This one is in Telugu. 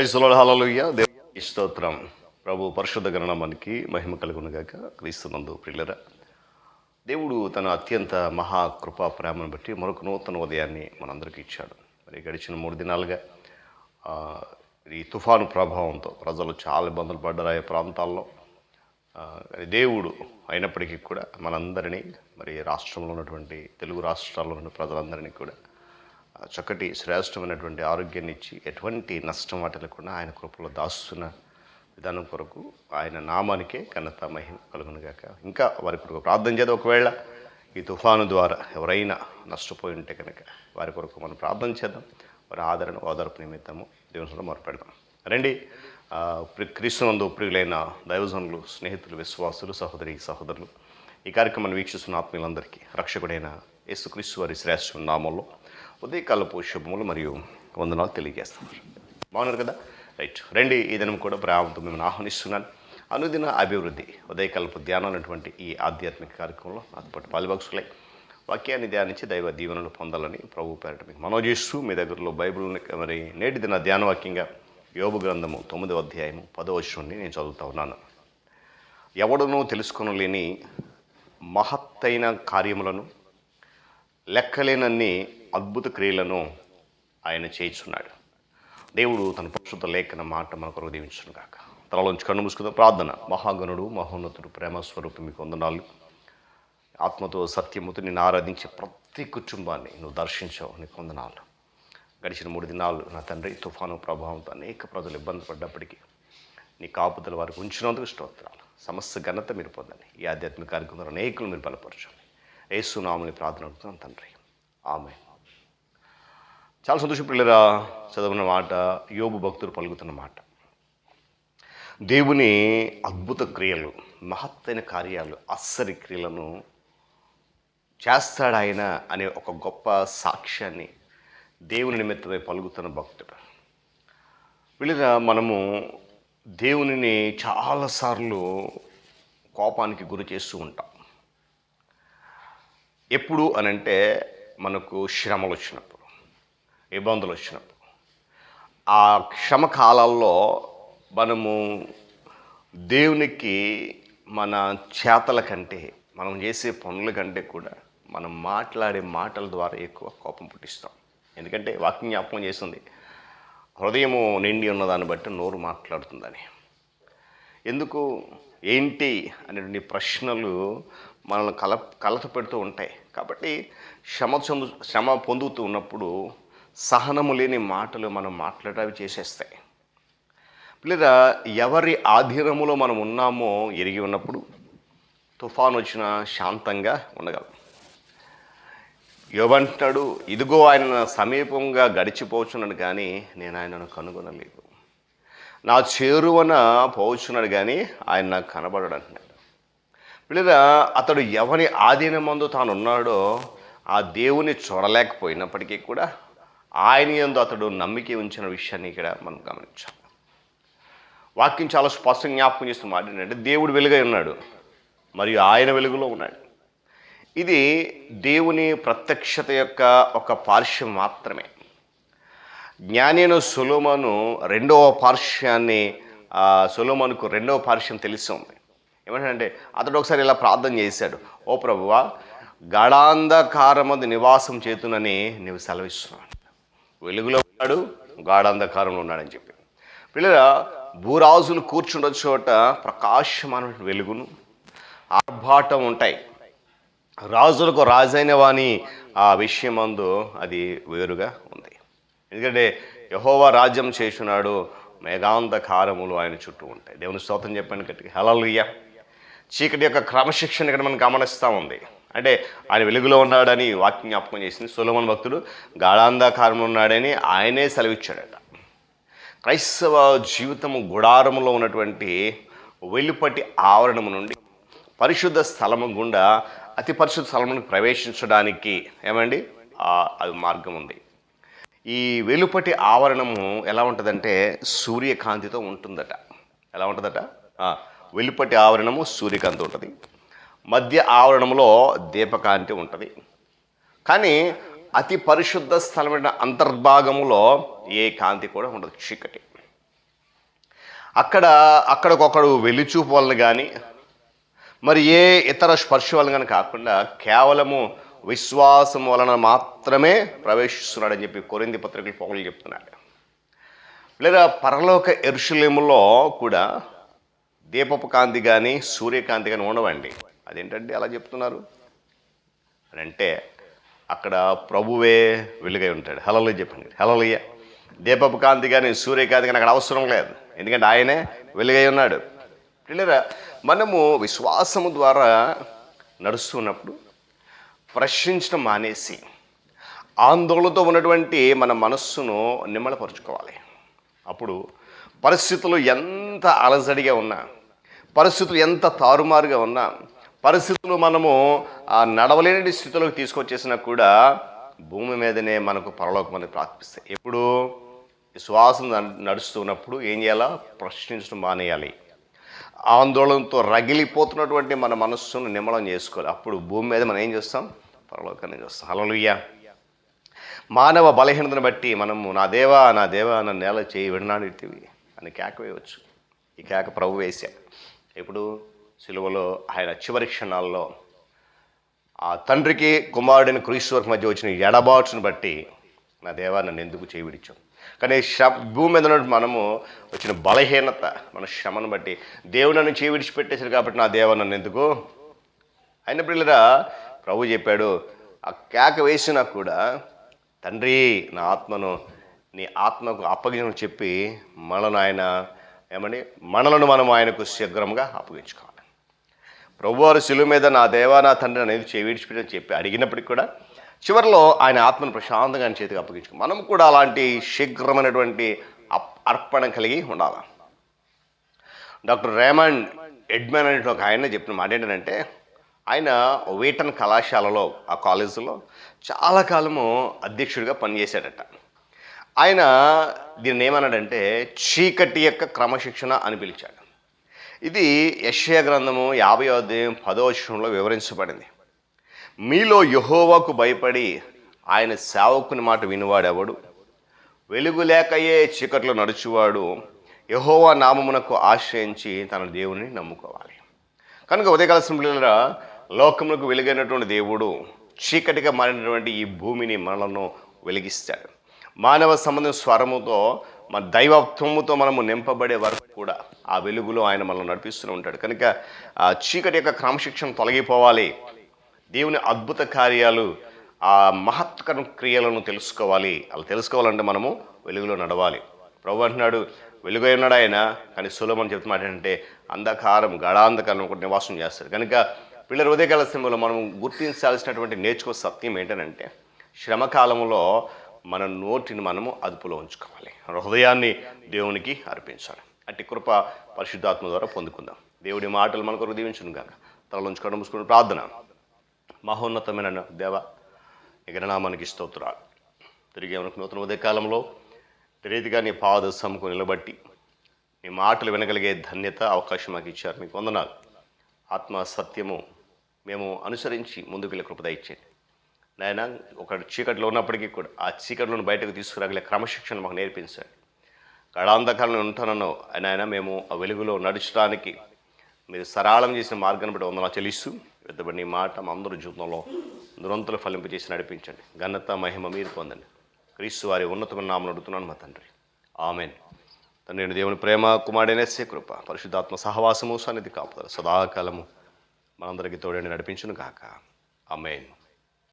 ప్రైజ్లో హలలుయ్య దేవుని స్తోత్రం. ప్రభు పరిశుద్ధ గణనామానికి మహిమ కలుగునుగాక. క్రీస్తునందు ప్రిల్లర దేవుడు తన అత్యంత మహా కృపా ప్రేమను బట్టి మరొక నూతన ఉదయాన్ని మనందరికీ ఇచ్చాడు. మరి గడిచిన మూడు దినాలుగా ఈ తుఫాను ప్రభావంతో ప్రజలు చాలా ఇబ్బందులు పడ్డారు ఆయా ప్రాంతాల్లో. దేవుడు అయినప్పటికీ కూడా మనందరినీ మరి రాష్ట్రంలో ఉన్నటువంటి తెలుగు రాష్ట్రాల్లో ఉన్న ప్రజలందరినీ కూడా చక్కటి శ్రేష్టమైనటువంటి ఆరోగ్యాన్ని ఇచ్చి ఎటువంటి నష్టం వాటిల్లకుండా ఆయన కృపలో దాస్తున్న విధానం కొరకు ఆయన నామానికే ఘనత మహిమ కలుగునుగాక. ఇంకా వారి కొరకు ప్రార్థన చేద్దాం ఒకవేళ ఈ తుఫాను ద్వారా ఎవరైనా నష్టపోయి ఉంటే కనుక వారి కొరకు మనం ప్రార్థన చేద్దాం. వారి ఆదరణ ఓదార్పు నిమిత్తము దేవుని మొరపెడదాం రండి. క్రీస్తునందు ప్రియులైన దైవజనులు స్నేహితులు విశ్వాసులు సహోదరి సహోదరులు ఈ కార్యక్రమాన్ని వీక్షిస్తున్న ఆత్మీయులందరికీ రక్షకుడైన యేసుక్రీస్తు వారి శ్రేష్ఠ నామంలో ఉదయకాలపు శుభములు మరియు వందనాలు తెలియజేస్తున్నారు బాగున్నారు కదా? రైట్ రండి ఈ దినం కూడా ప్రేమతో మిమ్మల్ని ఆహ్వానిస్తున్నాను. అనుదిన అభివృద్ధి ఉదయకాలపు ధ్యానం అనేటువంటి ఈ ఆధ్యాత్మిక కార్యక్రమంలో నాతో పాటు పాలుభాగసులై వాక్యాన్ని ధ్యానించి దైవ దీవెనలు పొందాలని ప్రభు పేరట మీకు మనోజేస్తూ మీ దగ్గరలో బైబిల్ మరి నేటి దిన ధ్యాన వాక్యంగా గ్రంథము తొమ్మిదవ అధ్యాయము పదో వచనాన్ని నేను చదువుతా ఉన్నాను. ఎవడనూ తెలుసుకొనలేని మహత్తైన కార్యములను లెక్కలేనన్ని అద్భుత క్రియలను ఆయన చేయించున్నాడు దేవుడు తన పరిశుద్ధ లేఖన మాట మన కొరకు దీవించును కాక తలలోంచి కన్ను మూసుకుందాం. ప్రార్థన. మహాగణుడు మహోన్నతుడు ప్రేమ స్వరూపం మీకు వందనాలు. ఆత్మతో సత్యముతో నేను ఆరాధించే ప్రతి కుటుంబాన్ని నువ్వు దర్శించావు. నీకు వందనాలు. గడిచిన మూడు దినాలు నా తండ్రి తుఫాను ప్రభావంతో అనేక ప్రజలు ఇబ్బంది పడ్డప్పటికీ నీ కాపుదల వారికి ఉంచినందుకు స్తోత్రాలు. సమస్త ఘనత మీరు పొందండి. ఈ ఆధ్యాత్మిక కార్యక్రమంలో అనేకులు మీరు బలపరచండి. ఏసునామని ప్రార్థన అడుగుతున్నాం తండ్రి. ఆమె చాలా సంతోషం పిల్లరా మాట యోబు భక్తులు పలుకుతున్న మాట. దేవుని అద్భుత క్రియలు మహత్తైన కార్యాలు అస్సరి క్రియలను చేస్తాడాయన అనే ఒక గొప్ప సాక్ష్యాన్ని దేవుని నిమిత్తమై పలుకుతున్న భక్తుడు. వీళ్ళగా మనము దేవునిని చాలాసార్లు కోపానికి గురి చేస్తూ ఉంటాం. ఎప్పుడు అనంటే మనకు శ్రమలు వచ్చినప్పుడు. ఇబ్బందులు వచ్చినప్పుడు ఆ క్షమ కాలాల్లో మనము దేవునికి మన చేతల కంటే మనం చేసే పనుల కంటే కూడా మనం మాట్లాడే మాటల ద్వారా ఎక్కువ కోపం పుట్టిస్తాం. ఎందుకంటే వాక్యం జ్ఞాపకం చేస్తుంది హృదయము నిండి ఉన్నదాన్ని బట్టి నోరు మాట్లాడుతుందని. ఎందుకు? ఏంటి అనేటువంటి ప్రశ్నలు మనల్ని కల కలత పెడుతూ ఉంటాయి. కాబట్టి శ్రమ చెందు శ్రమ పొందుతూ ఉన్నప్పుడు సహనము లేని మాటలు మనం మాట్లాడేవి చేసేస్తాయి. లేదా ఎవరి ఆధీనములో మనం ఉన్నామో ఎరిగి ఉన్నప్పుడు తుఫాన్ వచ్చినా శాంతంగా ఉండగలం. యోబంటాడు ఇదిగో ఆయన సమీపంగా గడిచిపోచున్నాడు కానీ నేను ఆయనను కనుగొనలేదు. నా చేరువన పోచున్నాడు కానీ ఆయన నాకు కనబడడు అంటున్నాడు. లేదా అతడు ఎవరి ఆధీనమందు తాను ఉన్నాడో ఆ దేవుని చూడలేకపోయినప్పటికీ కూడా ఆయన ఎందు అతడు నమ్మిక ఉంచిన విషయాన్ని ఇక్కడ మనం గమనించాం వాక్యం చాలా స్పష్టంగా జ్ఞాపకం చేస్తున్న మాట ఏంటంటే దేవుడు వెలుగై ఉన్నాడు. మరియు ఆయన వెలుగులో ఉన్నాడు. ఇది దేవుని ప్రత్యక్షత యొక్క ఒక పార్శ్వం మాత్రమే. జ్ఞానేను సులోమను రెండవ పార్శ్వాన్ని సులోమనుకు రెండవ పార్శ్వం తెలిసి ఉంది. ఏమంటే అతడు ఒకసారి ఇలా ప్రార్థన చేశాడు. ఓ ప్రభువా గడాంధకారమది నివాసం చేతునని నీవు సెలవిస్తున్నాను వెలుగులో ఉన్నాడు గాఢాంధకారంలో ఉన్నాడని చెప్పి. పిల్లల భూరాజులు కూర్చున్న చోట ప్రకాశమైన వెలుగును ఆర్భాటం ఉంటాయి. రాజులకు రాజైన వాని ఆ అందు అది వేరుగా ఉంది. ఎందుకంటే యహోవా రాజ్యం చేస్తున్నాడు మేఘాంధకారములు ఆయన చుట్టూ ఉంటాయి. దేవుని స్తోత్రం చెప్పాను గట్టిగా. హలలుయ్య చీకటి యొక్క క్రమశిక్షణ ఇక్కడ మనం గమనిస్తూ ఉంది. అంటే ఆయన వెలుగులో ఉన్నాడని వాక్యం జ్ఞాపకం చేసింది సులమన్ భక్తుడు. గాఢాంధకారంలో ఉన్నాడని ఆయనే సెలవిచ్చాడట. క్రైస్తవ జీవితము గుడారములో ఉన్నటువంటి వెలుపటి ఆవరణము నుండి పరిశుద్ధ స్థలము గుండా అతి పరిశుద్ధ స్థలమును ప్రవేశించడానికి ఏమండి? అది మార్గం ఉంది. ఈ వెలుపటి ఆవరణము ఎలా ఉంటుందంటే సూర్యకాంతితో ఉంటుందట. ఎలా ఉంటుందట? వెలుపటి ఆవరణము సూర్యకాంతి ఉంటుంది. మధ్య ఆవరణంలో దీపకాంతి ఉంటుంది. కానీ అతి పరిశుద్ధ స్థలమైన అంతర్భాగములో ఏ కాంతి కూడా ఉండదు చీకటి. అక్కడ అక్కడికొక్కడు వెలిచూపు వలన కానీ మరి ఏ ఇతర స్పర్శ వలన కానీ కాకుండా కేవలము విశ్వాసం వలన మాత్రమే ప్రవేశిస్తున్నాడని చెప్పి కొరింది పత్రికలు పౌరులు చెప్తున్నాడు లేదా పరలోక ఎరుషులేములో కూడా దీపపు కాంతి కానీ సూర్యకాంతి కానీ ఉండవండి. అదేంటంటే అలా చెప్తున్నారు? అని అంటే అక్కడ ప్రభువే వెలుగై ఉంటాడు. హలలు చెప్పండి. హలలుయ్య దీపపు కాంతి కానీ సూర్యకాంతి కానీ అక్కడ అవసరం లేదు. ఎందుకంటే ఆయనే వెలుగై ఉన్నాడు. పిల్లరా మనము విశ్వాసము ద్వారా నడుస్తున్నప్పుడు ప్రశ్నించడం మానేసి ఆందోళనతో ఉన్నటువంటి మన మనస్సును నిమ్మలపరుచుకోవాలి. అప్పుడు పరిస్థితులు ఎంత అలజడిగా ఉన్నా పరిస్థితులు ఎంత తారుమారుగా ఉన్నా పరిస్థితులు మనము ఆ నడవలేని స్థితిలోకి తీసుకొచ్చేసినా కూడా భూమి మీదనే మనకు పరలోకం అనేది ప్రాప్తిస్తాయి. ఎప్పుడు విశ్వాసం నడుస్తున్నప్పుడు ఏం చేయాలా? ప్రశ్నించడం మానేయాలి. ఆందోళనతో రగిలిపోతున్నటువంటి మన మనస్సును నిమ్మలం చేసుకోవాలి. అప్పుడు భూమి మీద మనం ఏం చేస్తాం? పరలోకాన్ని చూస్తాం. హల్లెలూయా. మానవ బలహీనతను బట్టి మనము నా దేవా నా దేవా నా నేల చేయి విడనాడితివి. అని కేక వేయవచ్చు ఈ కేక ప్రభు వేశా ఇప్పుడు సిలువలో ఆయన చివరి క్షణాల్లో ఆ తండ్రికి కుమారుడిని క్రీస్తువరకు మధ్య వచ్చిన ఎడబాటును బట్టి నా దేవా నన్ను ఎందుకు చేయి కానీ శ భూమి మీద మనము వచ్చిన బలహీనత మన శ్రమను బట్టి దేవుడు నన్ను చేయి కాబట్టి నా దేవా నన్ను ఎందుకు? అయిన పిల్లరా ప్రభు చెప్పాడు ఆ కేక వేసినా కూడా తండ్రి నా ఆత్మను నీ ఆత్మకు అప్పగించమని చెప్పి మనను ఆయన ఏమని మనలను మనం ఆయనకు శీఘ్రంగా అప్పగించుకోవాలి. ప్రభువారు శిలువ మీద నా దేవా నా తండ్రి అనేది చేయి చెప్పి అడిగినప్పటికీ కూడా చివరిలో ఆయన ఆత్మను ప్రశాంతంగా ఆయన చేతికి అప్పగించుకు మనం కూడా అలాంటి శీఘ్రమైనటువంటి అప్- అర్పణ కలిగి ఉండాలి. డాక్టర్ రేమండ్ ఎడ్మన్ అనే ఒక ఆయన చెప్పిన మాట ఏంటంటే ఆయన వీటన్ కళాశాలలో ఆ కాలేజీలో చాలా కాలము అధ్యక్షుడిగా పనిచేశాడట. ఆయన దీన్ని ఏమన్నాడంటే చీకటి యొక్క క్రమశిక్షణ అని పిలిచాడు. ఇది యెషయా గ్రంథము యాభై అధ్యాయం పదో వచనంలో వివరించబడింది. మీలో యహోవాకు భయపడి ఆయన సేవకుని మాట వినివాడెవడు? వెలుగు లేకయే చీకట్లో నడుచువాడు. యహోవా నామమునకు ఆశ్రయించి తన దేవుని నమ్ముకోవాలి. కనుక ఉదయకాల సింపుల్గా లోకములకు వెలుగైనటువంటి దేవుడు చీకటిగా మారినటువంటి ఈ భూమిని మనలను వెలిగిస్తాడు. మానవ సంబంధం స్వరముతో మన దైవత్వముతో మనము నింపబడే వరకు కూడా ఆ వెలుగులో ఆయన మనల్ని నడిపిస్తూనే ఉంటాడు. కనుక ఆ చీకటి యొక్క క్రమశిక్షణ తొలగిపోవాలి. దేవుని అద్భుత కార్యాలు ఆ మహత్కర క్రియలను తెలుసుకోవాలి. అలా తెలుసుకోవాలంటే మనము వెలుగులో నడవాలి. ప్రభు అంటున్నాడు వెలుగై ఉన్నాడు ఆయన కానీ సులభం చెప్తున్నమాట ఏంటంటే అంధకారం గడాంధకారం ఒకటి నివాసం చేస్తారు కనుక పిల్లల హృదయకాల సమయంలో మనం గుర్తించాల్సినటువంటి నేర్చుకో సత్యం ఏంటంటే శ్రమకాలంలో మన నోటిని మనము అదుపులో ఉంచుకోవాలి. హృదయాన్ని దేవునికి అర్పించాలి. అట్టి కృప పరిశుద్ధాత్మ ద్వారా పొందుకుందాం. దేవుడి మాటలు మన కొరకు దీవించును కాక తలలో ఉంచుకోవడం మూసుకుని ప్రార్థన. మహోన్నతమైన దేవ ఎగరనామానికి స్తోత్రాలు. తిరిగి మనకు నూతన ఉదయకాలంలో రీతిగా నీ పాద సమ్ముకు నిలబట్టి నీ మాటలు వినగలిగే ధన్యత అవకాశం మాకు ఇచ్చారు. మీకు వందనాలు. ఆత్మ సత్యము మేము అనుసరించి ముందుకు వెళ్ళి కృపద ఇచ్చేయండి నాయన ఒక చీకట్లో ఉన్నప్పటికీ కూడా ఆ చీకట్లను బయటకు తీసుకురాగలే క్రమశిక్షణ మాకు నేర్పించండి. కళాంధకాలను ఉంటానో ఆయన మేము ఆ వెలుగులో నడచడానికి మీరు సరళం చేసిన మార్గాన్ని బట్టి వందన చెల్లిస్తూ పెద్దబడి మాట మా అందరి జీవితంలో దురంతులు ఫలింపజేసి నడిపించండి. ఘనత మహిమ మీరు పొందండి. క్రీస్తు వారి ఉన్నతమైన నామను అడుగుతున్నాను మా తండ్రి. ఆమెన్. తండ్రి దేవుని ప్రేమ కుమారుడైన కృప పరిశుద్ధాత్మ సహవాసము సన్నిధి కాపుతారు సదాకాలము మనందరికీ తోడని నడిపించును కాక ఆమెన్.